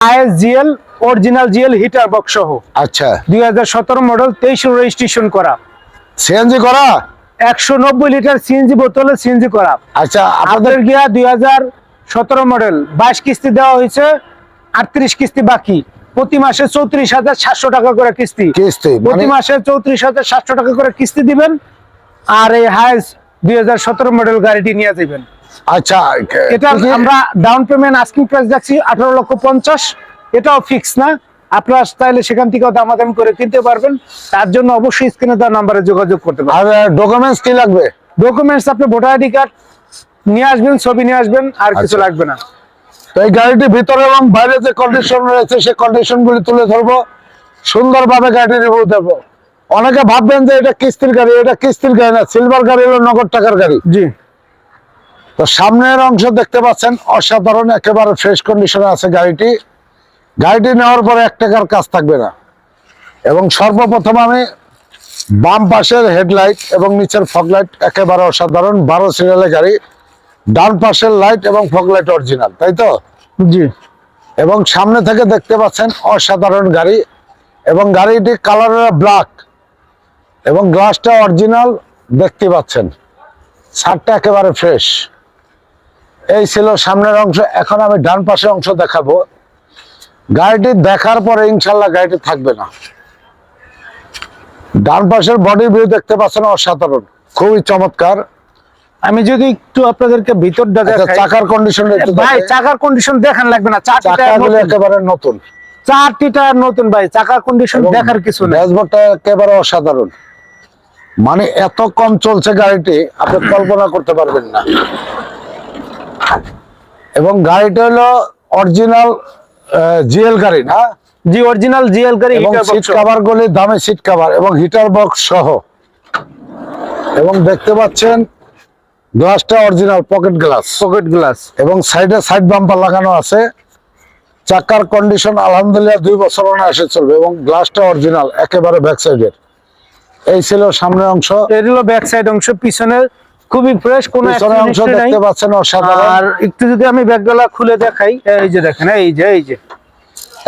ISGL original GL heater box সহ। আচ্ছা। দুই হাজার সতেরো মডেল তেইশ রেজিস্ট্রেশন করা। সিএনজি করা? একশো নব্বই লিটার সিএনজি বোতলে সিএনজি করা। আচ্ছা আপনাদের গিয়া দুই হাজার সতেরো মডেল বাইশ কিস্তি দেওয়া হয়েছে আটত্রিশ কিস্তি বাকি। প্রতি মাসে চৌত্রিশ হাজার সাতশো টাকা করে কিস্তি। কিস্তি প্রতি মানে মাসে চৌত্রিশ হাজার সাতশো টাকা করে কিস্তি দিবেন আর এই হাইস দুই হাজার সতেরো মডেল গাড়িটি নিয়ে যাবেন। আচ্ছা এটা আমরা ডাউন পেমেন্ট আস্কিং প্রাইস যাচ্ছি আঠারো লক্ষ পঞ্চাশ। এটাও ফিক্স না। আপনারা চাইলে সেখান দামাদামি করে কিনতে পারবেন। তার জন্য অবশ্যই স্ক্রিনে দেওয়া নাম্বারে যোগাযোগ করতে পারবেন আর ডকুমেন্টস কি লাগবে? ডকুমেন্টস আপনি ভোটার আইডি কার্ড নিয়ে আসবেন ছবি নিয়ে আসবেন আর কিছু আচ্ছা। লাগবে না। তো এই গাড়িটির ভিতরে এবং বাইরে যে কন্ডিশন রয়েছে সেই কন্ডিশন গুলি তুলে ধরবো। সুন্দরভাবে গাড়ি রিভিউ দেবো অনেকে ভাববেন যে এটা কিস্তির গাড়ি এটা কিস্তির গাড়ি না সিলভার গাড়ি হলো নগদ টাকার গাড়ি। জি। তো সামনের অংশ দেখতে পাচ্ছেন অসাধারণ একেবারে ফ্রেশ কন্ডিশনে আছে গাড়িটি। গাড়িটি নেওয়ার পরে এক টাকার কাজ থাকবে না। এবং সর্বপ্রথম আমি বাম পাশের হেডলাইট এবং নিচের ফগলাইট একেবারে অসাধারণ বারো সিরিয়ালের গাড়ি। ডান পাশের লাইট এবং ফগলাইট অরিজিনাল তাই তো? জি। এবং সামনে থেকে দেখতে পাচ্ছেন অসাধারণ গাড়ি এবং গাড়িটি কালার ব্ল্যাক এবং গ্লাসটা অরিজিনাল দেখতে পাচ্ছেন। ছাদটা একেবারে ফ্রেশ এই ছিল সামনের অংশ। এখন আমি ডান পাশের অংশ দেখাবো। গাড়িটি দেখার পরে ইনশাল্লাহ গাড়িটি থাকবে না। ডান পাশের বডি ভিউ দেখতে পাচ্ছেন অসাধারণ খুবই চমৎকার। আমি যদি একটু আপনাদেরকে ভিতরটা আচ্ছা, চাকার কন্ডিশন ভাই চাকার কন্ডিশন দেখান লাগবে না চাকাগুলো। একেবারে নতুন। চারটি টায়ার নতুন ভাই চাকার কন্ডিশন দেখার কিছু ড্যাশবোর্ডটা একেবারে অসাধারণ। মানে এত কম চলছে গাড়িটি আপনি কল্পনা করতে পারবেন না। এবং গাড়িটা হলো অরিজিনাল জিএল গাড়ি না? জি অরিজিনাল জিএল গাড়ি এবং সিট কভার গুলি দামে সিট কভার এবং হিটার বক্স সহ। এবং দেখতে পাচ্ছেন গ্লাসটা original pocket glass pocket glass এবং সাইডে সাইড বাম্পার লাগানো আছে। চাকার কন্ডিশন আলহামদুলিল্লাহ দুই বছর এসে চলবে এবং গ্লাসটা অরিজিনাল একেবারে ব্যাক সাইডের এই ছিল সামনের অংশ। এর হলো ব্যাক সাইড অংশ পিছনে খুবই ফ্রেশ কোন অংশ। দেখতে পাচ্ছেন অসাধারণ। আর একটু যদি আমি ব্যাগগুলা খুলে দেখাই। এই যে দেখেন এই যে এই যে।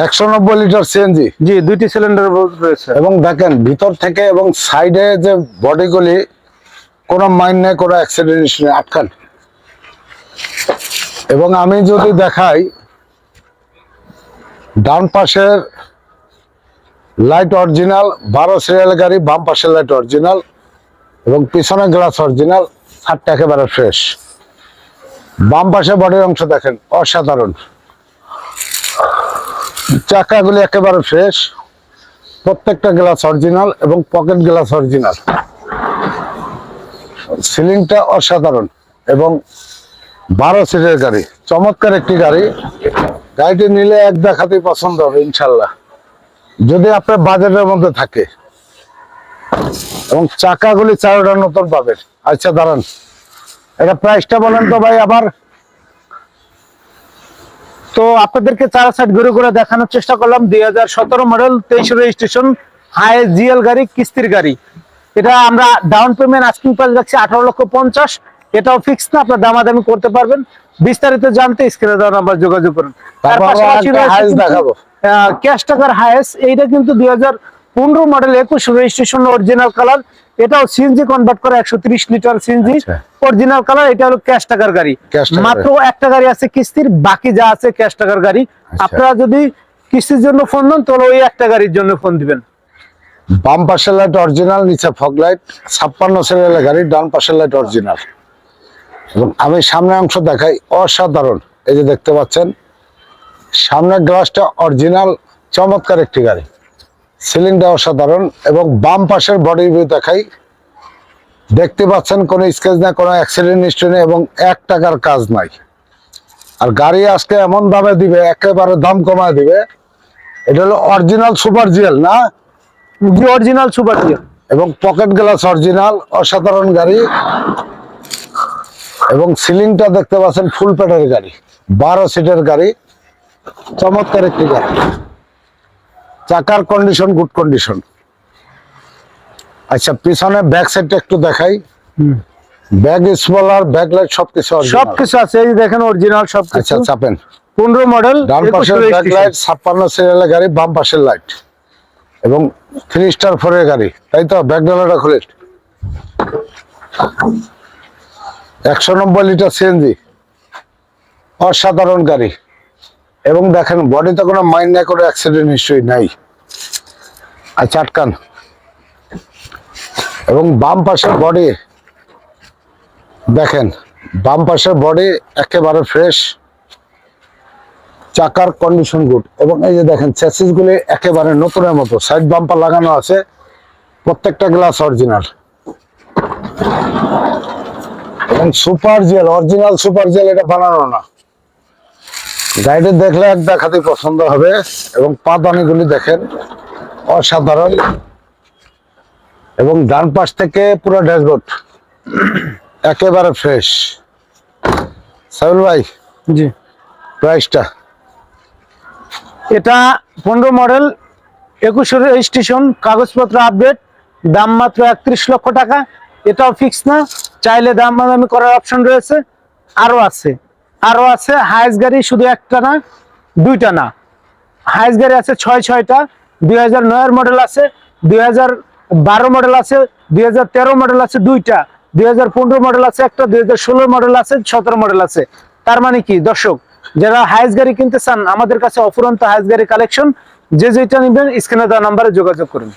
একশো নব্বই লিটার সিএনজি জি দুইটি সিলিন্ডার রয়েছে। এবং দেখেন ভিতর থেকে এবং সাইডে যে বডিগুলি কোনো মাইন নেই কোনো অ্যাক্সিডেন্ট নেই। আটকান। এবং আমি যদি দেখাই ডান পাশের লাইট অরিজিনাল বারো সিরিয়াল গাড়ি বাম পাশের লাইট অরিজিনাল এবং পিছনে গ্লাস অরিজিনাল ছাদটা একেবারে ফ্রেশ বাম পাশে বডির অংশ দেখেন, অসাধারণ। চাকাগুলি একেবারে ফ্রেশ প্রত্যেকটা গ্লাস অরিজিনাল এবং পকেট গ্লাস অরিজিনাল সিলিংটা অসাধারণ এবং বারো সিটের গাড়ি, চমৎকার একটি গাড়ি। গাড়িটি নিলে এক দেখাতেই পছন্দ হবে, ইনশাল্লাহ। যদি আপনার বাজেটের মধ্যে থাকে এবং চাকাগুলি চারোটা নতুন পাবেন। আচ্ছা দাঁড়ান। এটা প্রাইসটা বলেন তো ভাই আবার। তো আপনাদেরকে চার সাইড ঘুরে ঘুরে দেখানোর চেষ্টা করলাম। দুই হাজার সতেরো মডেল তেইশ রেজিস্ট্রেশন হাই জিএল গাড়ি কিস্তির গাড়ি। এটা আমরা ডাউন পেমেন্ট আস্কিং প্রাইস রাখছি আঠারো লক্ষ পঞ্চাশ। এটাও ফিক্স না আপনার দামাদামি করতে পারবেন। বিস্তারিত জানতে স্ক্রিনে দেওয়া নাম্বার যোগাযোগ করুন। তার পাশাপাশি ক্যাশ টাকার হায়েস এইটা কিন্তু দুই হাজার পনেরো মডেল একুশ রেজিস্ট্রেশন অরিজিনাল কালার এটাও সিএনজি কনভার্ট করা একশো তিরিশ লিটার সিএনজি। অরিজিনাল কালার এটা হলো ক্যাশ টাকার গাড়ি। মাত্র একটা গাড়ি আছে কিস্তির বাকি যা আছে ক্যাশ টাকার গাড়ি। আচ্ছা। আপনারা যদি কিস্তির জন্য ফোন দেন তাহলে ওই একটা গাড়ির জন্য ফোন দিবেন। বাম পাশের লাইট অরিজিনাল নিচে ফগ লাইট ছাপ্পান্ন সিরিয়ালের গাড়ি ডান পাশের লাইট অরিজিনাল এবং আমি সামনের অংশ দেখাই অসাধারণ। এই যে দেখতে পাচ্ছেন সামনের গ্লাসটা অরিজিনাল চমৎকার একটি গাড়ি। সিলিংটা অসাধারণ এবং বাম পাশের বডি ভিউ দেখাই। দেখতে পাচ্ছেন কোনো স্কেচ না কোনো অ্যাক্সিডেন্ট হিস্ট্রি নেই এবং এক টাকার কাজ নাই। আর গাড়ি আজকে এমন দামে দিবে একেবারে দাম কমায় দিবে। এটা হলো অরিজিনাল সুপার জিএল না? জি অরিজিনাল সুপার ডিয়ার এবং পকেট গ্লাস অরিজিনাল অসাধারণ গাড়ি। এবং সিলিংটা দেখতে পাচ্ছেন ফুল প্যাডের গাড়ি বারো সিটের গাড়ি। চমৎকার একটি গাড়ি। চাকার কন্ডিশন গুড কন্ডিশন আচ্ছা পিছনে ব্যাক সাইডটা একটু দেখাই। ব্যাগ স্পলার ব্যাক লাইট সবকিছু। সবকিছু আছে এই দেখেন অরিজিনাল আচ্ছা সবকিছু চাপেন। পনেরো মডেল ডান পাশের ব্যাক লাইট ছাপ্পান্ন সিরিয়ালের গাড়ি বাম পাশের লাইট এবং থ্রি স্টার ফোরের গাড়ি। তাই তো? ব্যাক ডালাটা খুলে। একশো নব্বই লিটার সিএনজি অসাধারণ গাড়ি। এবং দেখেন বডিতে কোনো মাইন্ড না করে অ্যাক্সিডেন্ট হিস্ট্রি নাই। আর চাটকান এবং বাম পাশের বডি দেখেন, বাম পাশের বডি একেবারে ফ্রেশ চাকার কন্ডিশন গুড এবং এই যে দেখেন চ্যাসিস গুলি একেবারে নতুনের মতো সাইড বাম্পার লাগানো আছে, প্রত্যেকটা গ্লাস অরিজিনাল এবং super GL original super GL এটা বানানো না। গাড়িটি দেখলে এক দেখাতে পছন্দ হবে, এবং পাদানিগুলি দেখেন অসাধারণ। এবং ডান পাশ থেকে পুরো ড্যাশবোর্ড। একেবারে ফ্রেশ সাইল ভাই জি। প্রাইসটা এটা পনেরো মডেল একুশের রেজিস্ট্রেশন কাগজপত্র আপডেট দাম মাত্র একত্রিশ লক্ষ টাকা। এটাও ফিক্স না চাইলে দাম দামি করার অপশন রয়েছে। আরও আছে। আরও আছে হাইস গাড়ি শুধু একটা না দুইটা না। হাইস গাড়ি আছে ছয় ছয়টা। দুই হাজার নয়ের মডেল আছে, দুই হাজার বারো মডেল আছে, দুই হাজার তেরো মডেল আছে দুইটা, দুই হাজার পনেরো মডেল আছে একটা, দুই হাজার ষোলো মডেল আছে, সতেরো মডেল আছে। তার মানে কি? দর্শক, যারা হাইস গাড়ি কিনতে চান, আমাদের কাছে অফুরন্ত হাইস গাড়ি কালেকশন যে যেটা নিবেন স্ক্রিনে দেওয়া নাম্বারে যোগাযোগ করুন।